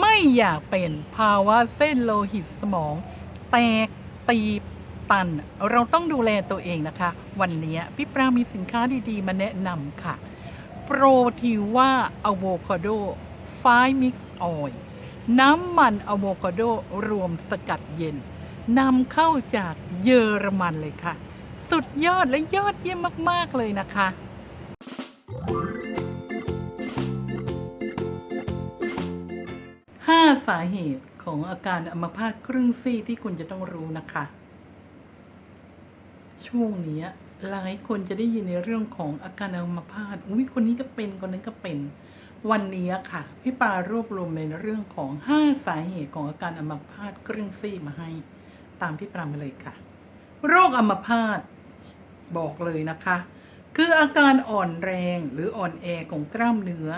ไม่อยากเป็นภาวะเส้นโลหิตสมอง แตกตีบตัน เราต้องดูแลตัวเองนะคะ วันนี้พี่ปรามีสินค้าดีๆ มาแนะนำค่ะ โปรทีว่าอะโวคาโดไฟมิกซ์ออยน้ำมันอะโวคาโดรวมสกัดเย็นนำเข้าจากเยอรมันเลยค่ะ สุดยอดและยอดเยี่ยมมาก ๆ เลยนะคะ ห้าสาเหตุของอาการอัมพาตครึ่งซีกที่คุณจะต้องรู้นะคะ ช่วงนี้หลายคนจะได้ยินในเรื่องของอาการอัมพาตอุ้ยคนนี้ก็เป็นคนนั้นก็เป็น วันนี้ค่ะพี่ปารวบรวมในเรื่องของ 5 สาเหตุของอาการอัมพาตครึ่งซีกมาให้ ตามพี่ปรามาเลยค่ะ โรคอัมพาตบอกเลยนะคะ คืออาการอ่อนแรงหรืออ่อนแอของกล้ามเนื้อ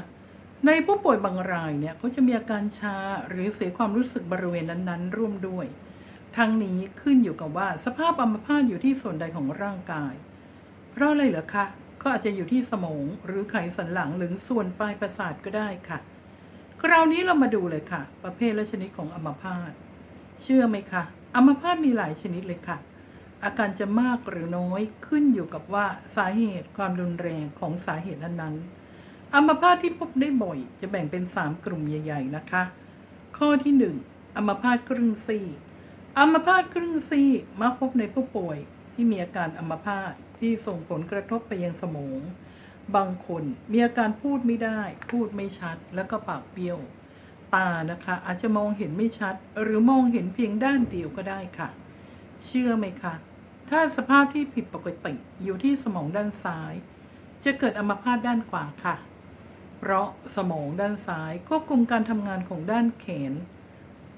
ในผู้ป่วยบางรายเนี่ยเขาจะมีอาการชาหรือเสียความรู้สึกบริเวณนั้นๆ ร่วมด้วย ทั้งนี้ขึ้นอยู่กับว่าสภาพอัมพาตอยู่ที่ส่วนใดของร่างกาย เพราะอะไรเหรอคะก็อาจจะอยู่ที่สมองหรือไขสันหลังหรือส่วนปลายประสาทก็ได้ค่ะ คราวนี้เรามาดูเลยค่ะ ประเภทและชนิดของอัมพาตเชื่อไหมคะอัมพาตมีหลายชนิดเลยค่ะ อาการจะมากหรือน้อยขึ้นอยู่กับว่าสาเหตุความรุนแรงของสาเหตุนั้นๆ อัมพาตที่พบได้บ่อย จะแบ่งเป็น 3 กลุ่มใหญ่ ๆ นะคะ ข้อที่ 1อัมพาตครึ่งซีอัมพาตครึ่งซีมักพบในผู้ป่วยที่มีอาการอัมพาตที่ส่งผลกระทบไปยังสมอง บางคนมีอาการพูดไม่ได้ พูดไม่ชัด แล้วก็ปากเบี้ยว ตานะคะอาจจะมองเห็นไม่ชัด หรือมองเห็นเพียงด้านเดียวก็ได้ค่ะ เชื่อไหมคะ ถ้าสภาพที่ผิดปกติอยู่ที่สมองด้านซ้าย จะเกิดอัมพาตด้านขวาค่ะ เพราะสมองด้านซ้ายควบคุมการทำงานของด้านแขน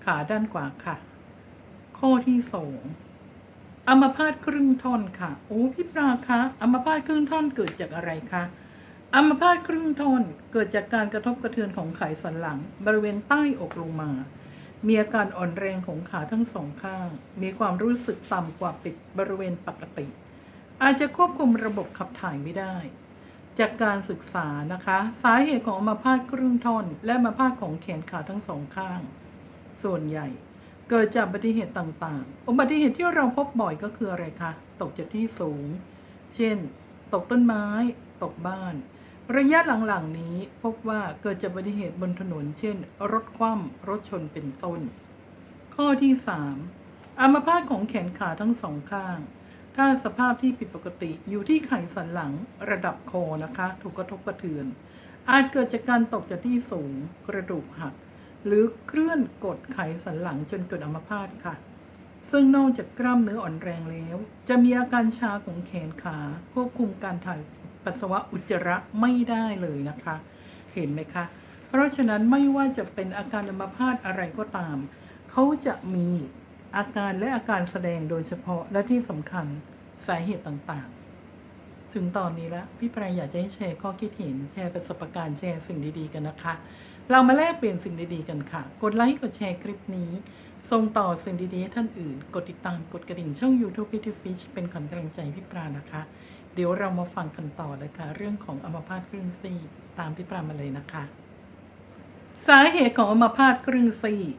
ขาด้านขวาค่ะ ข้อที่สองอัมพาตครึ่งท่อนค่ะ โอ้พี่ปลาคะอัมพาตครึ่งท่อนเกิดจากอะไรคะอัมพาตครึ่งท่อนเกิดจากการกระทบกระเทือนของไขสันหลัง บริเวณใต้อกลงมา มีอาการอ่อนแรงของขาทั้งสองข้าง มีความรู้สึกต่ำกว่าปิดบริเวณปกติ อาจจะควบคุมระบบขับถ่ายไม่ได้ จากการศึกษานะคะ สาเหตุของอัมาพาตครึ่งท่อน และอัมาพาตของแขนขาทั้งสองข้าง ส่วนใหญ่ เกิดจากอุบัติเหตุต่างๆ อุบัติเหตุที่เราพบบ่อยก็คืออะไรคะ ตกจากที่สูง เช่น ตกต้นไม้ ตกบ้าน ระยะหลังๆนี้พบว่าเกิดจากอุบัติเหตุบนถนน เช่น รถคว่ำรถชนเป็นต้น ข้อที่ 3อัมพาตของแขนขาทั้งสองข้าง ถ้าสภาพที่ผิดปกติอยู่ที่ไขสันหลังระดับคอนะคะ ถูกกระทบกระเทือน อาจเกิดจากการตกจากที่สูงกระดูกหัก หรือเคลื่อนกดไขสันหลังจนเกิดอัมพาตค่ะ ซึ่งนอกจากกล้ามเนื้ออ่อนแรงแล้ว จะมีอาการชาของแขนขาควบคุมการถ่ายปัสสาวะอุจจาระไม่ได้เลยนะคะ เห็นไหมคะ เพราะฉะนั้นไม่ว่าจะเป็นอาการอัมพาตอะไรก็ตาม เขาจะมี อาการและอาการแสดงโดยเฉพาะและที่สำคัญสาเหตุต่างๆ ถึงตอนนี้แล้วพี่ปรายอยากจะให้แชร์ข้อคิดเห็นแชร์ประสบการณ์แชร์สิ่งดีๆกันนะคะ เรามาแลกเปลี่ยนสิ่งดีๆกันค่ะ กดไลค์กดแชร์คลิปนี้ส่งต่อสิ่งดีๆให้ท่านอื่น กดติดตามกดกระดิ่งช่อง YouTube p i t y Fish เป็นขวัญกำลังใจพี่ปรานะคะ เดี๋ยวเรามาฟังกันต่อเลยค่ะเรื่องของอัมพาตครึ่งซีกตามพี่ปรามาเลยนะคะ สาเหตุของอัมพาตครึ่งซีก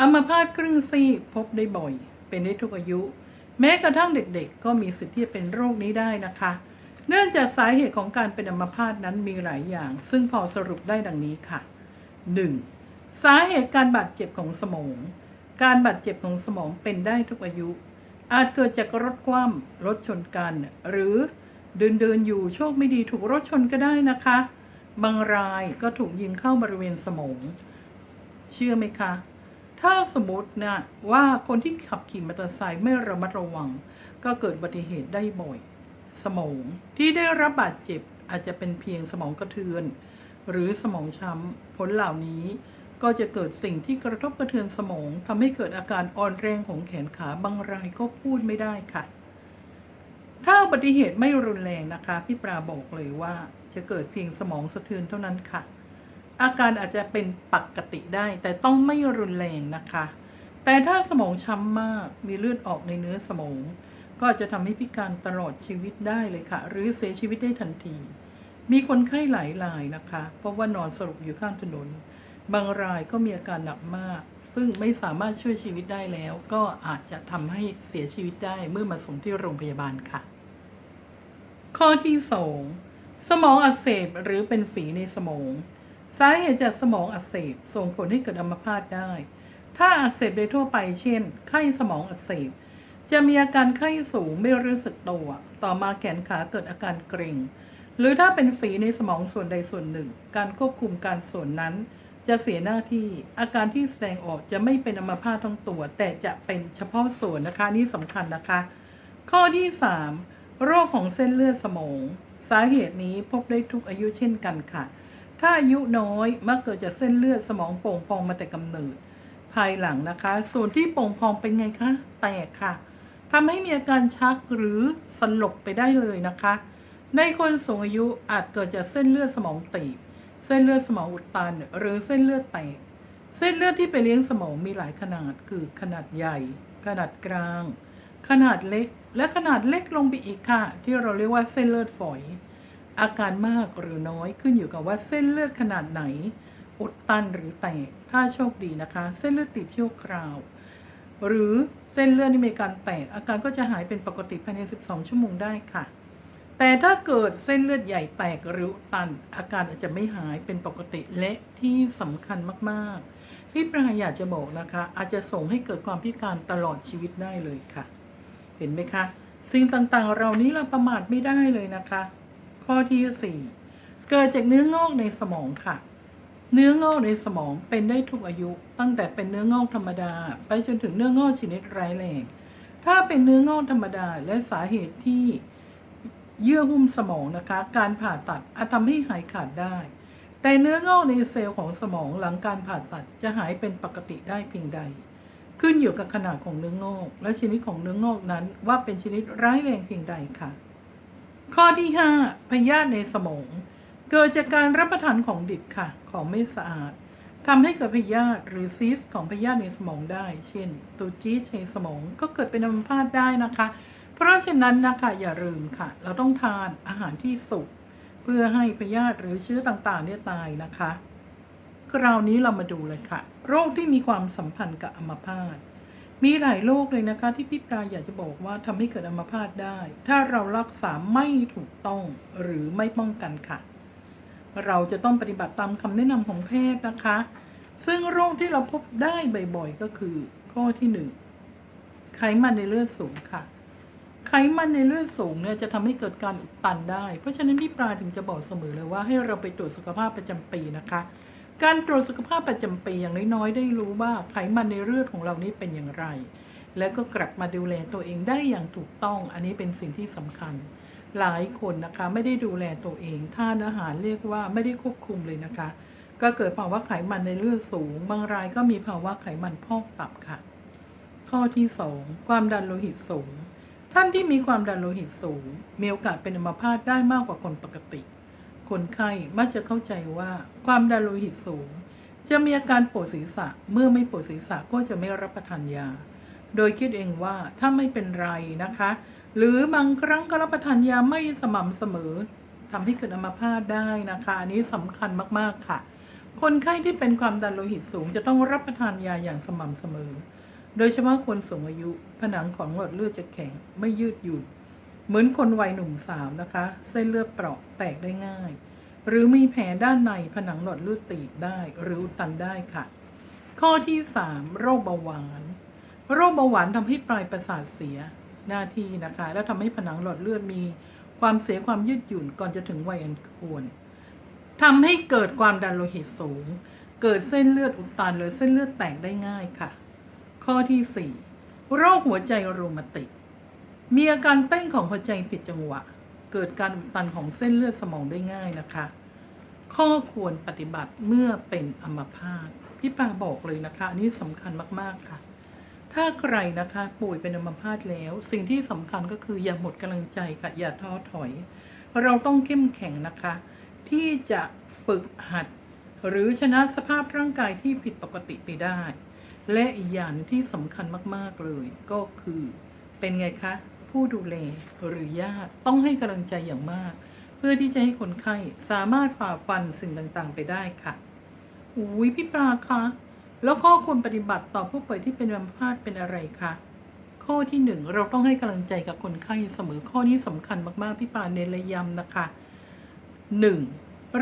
อัมพาตครึ่งซีกพบได้บ่อย เป็นได้ทุกอายุ แม้กระทั่งเด็กๆ ก็มีสิทธิ์ที่จะเป็นโรคนี้ได้นะคะ เนื่องจากสาเหตุของการเป็นอัมพาตนั้นมีหลายอย่าง ซึ่งพอสรุปได้ดังนี้ค่ะ 1. สาเหตุการบาดเจ็บของสมอง การบาดเจ็บของสมองเป็นได้ทุกอายุ อาจเกิดจากรถคว่ำรถชนกัน หรือเดินเดินๆอยู่โชคไม่ดีถูกรถชนก็ได้นะคะ บางรายก็ถูกยิงเข้าบริเวณสมอง เชื่อไหมคะ ถ้าสมมตินะว่าคนที่ขับขี่มอเตอร์ไซค์ไม่ระมัดระวัง ก็เกิดอุบัติเหตุได้บ่อย สมองที่ได้รับบาดเจ็บอาจจะเป็นเพียงสมองกระเทือน หรือสมองช้ำผลเหล่านี้ก็จะเกิดสิ่งที่กระทบกระเทือนสมองทำให้เกิดอาการอ่อนแรงของแขนขาบางรายก็พูดไม่ได้ค่ะ ถ้าอุบัติเหตุไม่รุนแรงนะคะ พี่ปราบอกเลยว่าจะเกิดเพียงสมองสะเทือนเท่านั้นค่ะ อาการอาจจะเป็นปกติได้ แต่ต้องไม่รุนแรงนะคะ แต่ถ้าสมองช้ำมากมีเลือดออกในเนื้อสมอง ก็จะทำให้พิการตลอดชีวิตได้เลยค่ะ หรือเสียชีวิตได้ทันที มีคนไข้หลายรายนะคะ เพราะว่านอนสลบอยู่ข้างถนน บางรายก็มีอาการหนักมาก ซึ่งไม่สามารถช่วยชีวิตได้แล้ว ก็อาจจะทำให้เสียชีวิตได้เมื่อมาส่งที่โรงพยาบาลค่ะ ข้อที่สองสมองอักเสบหรือเป็นฝีในสมอง สาเหตุจากสมองอักเสบส่งผลให้เกิดอัมพาตได้ ถ้าอักเสบโดยทั่วไปเช่น ไข้สมองอักเสบ จะมีอาการไข้สูงไม่รู้สึกตัว ต่อมาแขนขาเกิดอาการเกร็ง หรือถ้าเป็นฝีในสมองส่วนใดส่วนหนึ่ง การควบคุมการส่วนนั้น จะเสียหน้าที่ อาการที่แสดงออกจะไม่เป็นอัมพาตทั้งตัว แต่จะเป็นเฉพาะส่วนนะคะนี่สำคัญนะคะ ข้อที่ 3 โรคของเส้นเลือดสมอง สาเหตุนี้พบได้ทุกอายุเช่นกันค่ะ ถ้าอายุน้อยมักเกิดจากเส้นเลือดสมองโป่งพองมาแต่กำเนิด ภายหลังนะคะ ส่วนที่โป่งพองเป็นไงคะแตกค่ะทำให้มีอาการชักหรือสลบไปได้เลยนะคะ ในคนสูงอายุอาจเกิดจากเส้นเลือดสมองตีบเส้นเลือดสมองอุดตัน หรือเส้นเลือดแตก เส้นเลือดที่ไปเลี้ยงสมองมีหลายขนาดคือขนาดใหญ่ ขนาดกลาง ขนาดเล็ก และขนาดเล็กลงไปอีกค่ะ ที่เราเรียกว่าเส้นเลือดฝอย อาการมากหรือน้อยขึ้นอยู่กับว่าเส้นเลือดขนาดไหน อุดตันหรือแตก ถ้าโชคดีนะคะ เส้นเลือดตีบชั่วคราว หรือเส้นเลือดที่มีการแตก อาการก็จะหายเป็นปกติภายใน 12 ชั่วโมงได้ค่ะ แต่ถ้าเกิดเส้นเลือดใหญ่แตกหรือตัน อาการอาจจะไม่หายเป็นปกติและที่สำคัญมากๆ ที่ปรายอยากจะบอกนะคะ อาจจะส่งให้เกิดความพิการตลอดชีวิตได้เลยค่ะ เห็นไหมคะ สิ่งต่างๆ เรานี้เราประมาทไม่ได้เลยนะคะ ข้อที่ 4 เกิดจากเนื้องอกในสมองค่ะ เนื้องอกในสมองเป็นได้ทุกอายุ ตั้งแต่เป็นเนื้องอกธรรมดา ไปจนถึงเนื้องอกชนิดร้ายแรง ถ้าเป็นเนื้องอกธรรมดาและสาเหตุที่เยื่อหุ้มสมองนะคะ การผ่าตัดอาจทำให้หายขาดได้ แต่เนื้องอกในเซลล์ของสมองหลังการผ่าตัดจะหายเป็นปกติได้เพียงใด ขึ้นอยู่กับขนาดของเนื้องอก และชนิดของเนื้องอกนั้นว่าเป็นชนิดร้ายแรงเพียงใดค่ะ ข้อที่ 5 พยาธิในสมอง เกิดจากการรับประทานของดิบค่ะ ของไม่สะอาดทำให้เกิดพยาธิหรือซีสของพยาธิในสมองได้ เช่น ตัวจี๊ดในสมองก็เกิดเป็นอัมพาตได้นะคะ เพราะฉะนั้นนะคะอย่าลืมค่ะ เราต้องทานอาหารที่สุกเพื่อให้พยาธิหรือเชื้อต่างๆเนี่ยตายนะคะ คราวนี้เรามาดูเลยค่ะ โรคที่มีความสัมพันธ์กับอัมพาต มีหลายโรคเลยนะคะ ที่พี่ปลาอยากจะบอกว่าทำให้เกิดอัมพาตได้ ถ้าเรารักษาไม่ถูกต้องหรือไม่ป้องกันค่ะ เราจะต้องปฏิบัติตามคำแนะนำของแพทย์นะคะ ซึ่งโรคที่เราพบได้บ่อยๆก็คือ ข้อที่หนึ่งไขมันในเลือดสูงค่ะ ไขมันในเลือดสูงเนี่ยจะทำให้เกิดการอุดตันได้ เพราะฉะนั้นพี่ปลาถึงจะบอกเสมอเลยว่าให้เราไปตรวจสุขภาพประจำปีนะคะ การตรวจสุขภาพประจำปีอย่างน้อยๆ ได้รู้ว่าไขมันในเลือดของเรานี้เป็นอย่างไร แล้วก็กลับมาดูแลตัวเองได้อย่างถูกต้อง อันนี้เป็นสิ่งที่สำคัญ หลายคนนะคะไม่ได้ดูแลตัวเองทานอาหารเรียกว่าไม่ได้ควบคุมเลยนะคะ ก็เกิดภาวะไขมันในเลือดสูง บางรายก็มีภาวะไขมันพอกตับค่ะ ข้อที่2ความดันโลหิตสูง ท่านที่มีความดันโลหิตสูงมีโอกาสเป็นอัมพาตได้มากกว่าคนปกติ คนไข้มักจะเข้าใจว่าความดันโลหิตสูง จะมีอาการปวดศีรษะ เมื่อไม่ปวดศีรษะก็จะไม่รับประทานยา โดยคิดเองว่าถ้าไม่เป็นไรนะคะ หรือบางครั้งก็รับประทานยาไม่สม่ำเสมอทำให้เกิดอัมพาตได้นะคะ อันนี้สำคัญมากๆค่ะ คนไข้ที่เป็นความดันโลหิตสูง จะต้องรับประทานยาอย่างสม่ำเสมอ โดยเฉพาะคนสูงอายุ ผนังของหลอดเลือดจะแข็งไม่ยืดหยุ่น เหมือนคนวัยหนุ่มสาวนะคะ เส้นเลือดเปราะแตกได้ง่าย หรือมีแผลด้านในผนังหลอดเลือดตีบได้หรืออุดตันได้ค่ะ ข้อที่ 3 โรคเบาหวาน โรคเบาหวานทำให้ปลายประสาทเสียหน้าที่นะคะ และทำให้ผนังหลอดเลือดมีความเสียความยืดหยุ่นก่อนจะถึงวัยอันควรทำให้เกิดความดันโลหิตสูง เกิดเส้นเลือดอุดตันหรือเส้นเลือดแตกได้ง่ายค่ะ ข้อที่ 4 โรคหัวใจโรมาติก มีอาการเต้นของหัวใจผิดจังหวะ เกิดการตันของเส้นเลือดสมองได้ง่ายนะคะ ข้อควรปฏิบัติเมื่อเป็นอัมพาตพี่ปาบอกเลยนะคะ อันนี้สำคัญมากๆค่ะ ถ้าใครนะคะป่วยเป็นอัมพาตแล้ว สิ่งที่สำคัญก็คืออย่าหมดกำลังใจค่ะอย่าท้อถอย เราต้องเข้มแข็งนะคะ ที่จะฝึกหัด หรือชนะสภาพร่างกายที่ผิดปกติไปได้ และอีกอย่างที่สำคัญมากๆเลยก็คือเป็นไงคะ ผู้ดูแลหรือญาติต้องให้กำลังใจอย่างมาก เพื่อที่จะให้คนไข้สามารถฝ่าฟันสิ่งต่างๆ ไปได้ค่ะอุ้ยพี่ปลาคะแล้วข้อควรปฏิบัติต่อผู้ป่วยที่เป็นอัมพาตเป็นอะไรคะข้อที่หนึ่งเราต้องให้กำลังใจกับคนไข้เสมอข้อนี้สำคัญมากๆพี่ปลาเน้นระย้ำนะคะหนึ่ง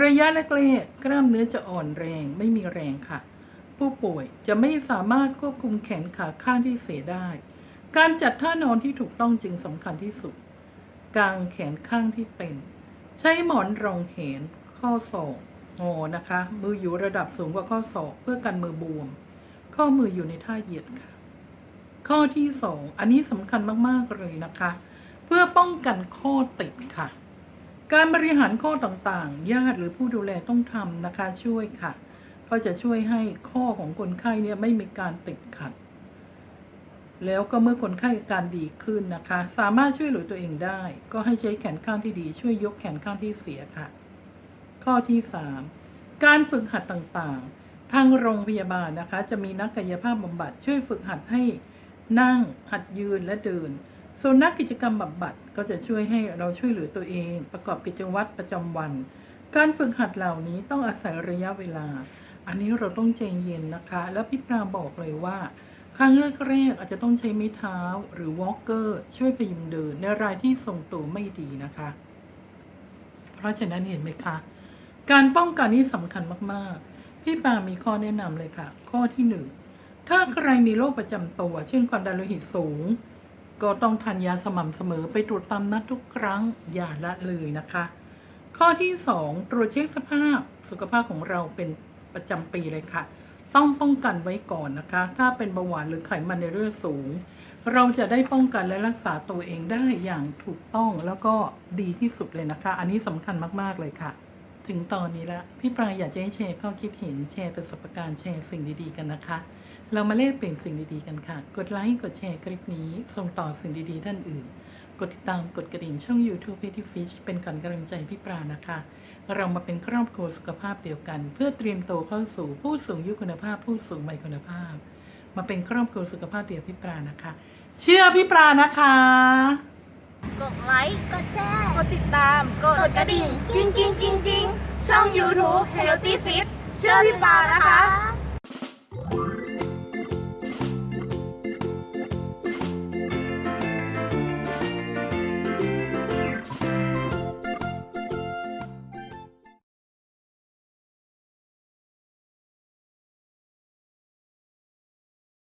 ระยะแรกๆกล้ามเนื้อจะอ่อนแรงไม่มีแรงค่ะ ผู้ป่วยจะไม่สามารถควบคุมแขนขาข้างที่เสียได้ การจัดท่านอนที่ถูกต้องจึงสำคัญที่สุด กางแขนข้างที่เป็น ใช้หมอนรองแขน ข้อศอกงอนะคะ มืออยู่ระดับสูงกว่าข้อศอกเพื่อกันมือบวม ข้อมืออยู่ในท่าเหยียดค่ะ ข้อที่สองอันนี้สำคัญมากๆเลยนะคะ เพื่อป้องกันข้อติดค่ะ การบริหารข้อต่างๆ ญาติหรือผู้ดูแลต้องทำนะคะช่วยค่ะ ก็จะช่วยให้ข้อของคนไข้เนี่ยไม่มีการติดขัด แล้วก็เมื่อคนไข้อาการดีขึ้นนะคะ สามารถช่วยเหลือตัวเองได้ ก็ให้ใช้แขนข้างที่ดีช่วยยกแขนข้างที่เสียค่ะ ข้อที่ 3 การฝึกหัดต่างๆ ทางโรงพยาบาลนะคะ จะมีนักกายภาพบำบัดช่วยฝึกหัดให้นั่งหัดยืนและเดินส่วนนักกิจกรรมบำบัดก็จะช่วยให้เราช่วยเหลือตัวเอง ประกอบกิจวัตรประจำวัน การฝึกหัดเหล่านี้ต้องอาศัยระยะเวลา อันนี้เราต้องใจเย็นนะคะ แล้วพี่ปราบอกเลยว่า ครั้งแรกๆอาจจะต้องใช้ไม้เท้าหรือวอล์กเกอร์ช่วยพยุงเดินในรายที่ทรงตัวไม่ดีนะคะ เพราะฉะนั้นเห็นไหมคะ การป้องกันนี่สำคัญมากๆ พี่ปามีข้อแนะนำเลยค่ะ ข้อที่หนึ่งถ้าใครมีโรคประจำตัว เช่นความดันโลหิตสูง ก็ต้องทานยาสม่ำเสมอไปตรวจตามนัดทุกครั้งอย่าละเลยนะคะ ข้อที่สองตรวจเช็คสภาพสุขภาพของเราเป็นประจำปีเลยค่ะ ต้องป้องกันไว้ก่อนนะคะ ถ้าเป็นเบาหวานหรือไขมันในเลือดสูง เราจะได้ป้องกันและรักษาตัวเองได้อย่างถูกต้องแล้วก็ดีที่สุดเลยนะคะ อันนี้สำคัญมาก ๆ เลยค่ะ ถึงตอนนี้ละพี่ปรายอยากจะให้แชร์ข้อคิดเห็นแชร์ประสบการณ์แชร์สิ่งดีๆกันนะคะ เรามาเล่นเปลี่ยนสิ่งดีๆกันค่ะ กดไลค์กดแชร์คลิปนี้ ส่งต่อสิ่งดีๆท่านอื่น กดติดตามกดกระดิ่งช่อง YouTube p e t t y Fish เป็นก่อนกำลังใจพี่ปรานะคะ เรามาเป็นครอบครัวสุขภาพเดียวกัน เพื่อเตรียมโตวเข้าสู่ผู้สูงอายุคุณภาพ ผู้สูงวัยคุณภาพ มาเป็นครอบครัวสุขภาพเดียวพี่ปรานะคะ เชื่อพี่ปรานะคะ กดไลค์ กดแชร์ กดติดตาม กดกระดิ่ง กิ้งกิ้งกิ้งกิ้งช่อง YouTube Healthy Fit เชื่อพี่ปานะคะ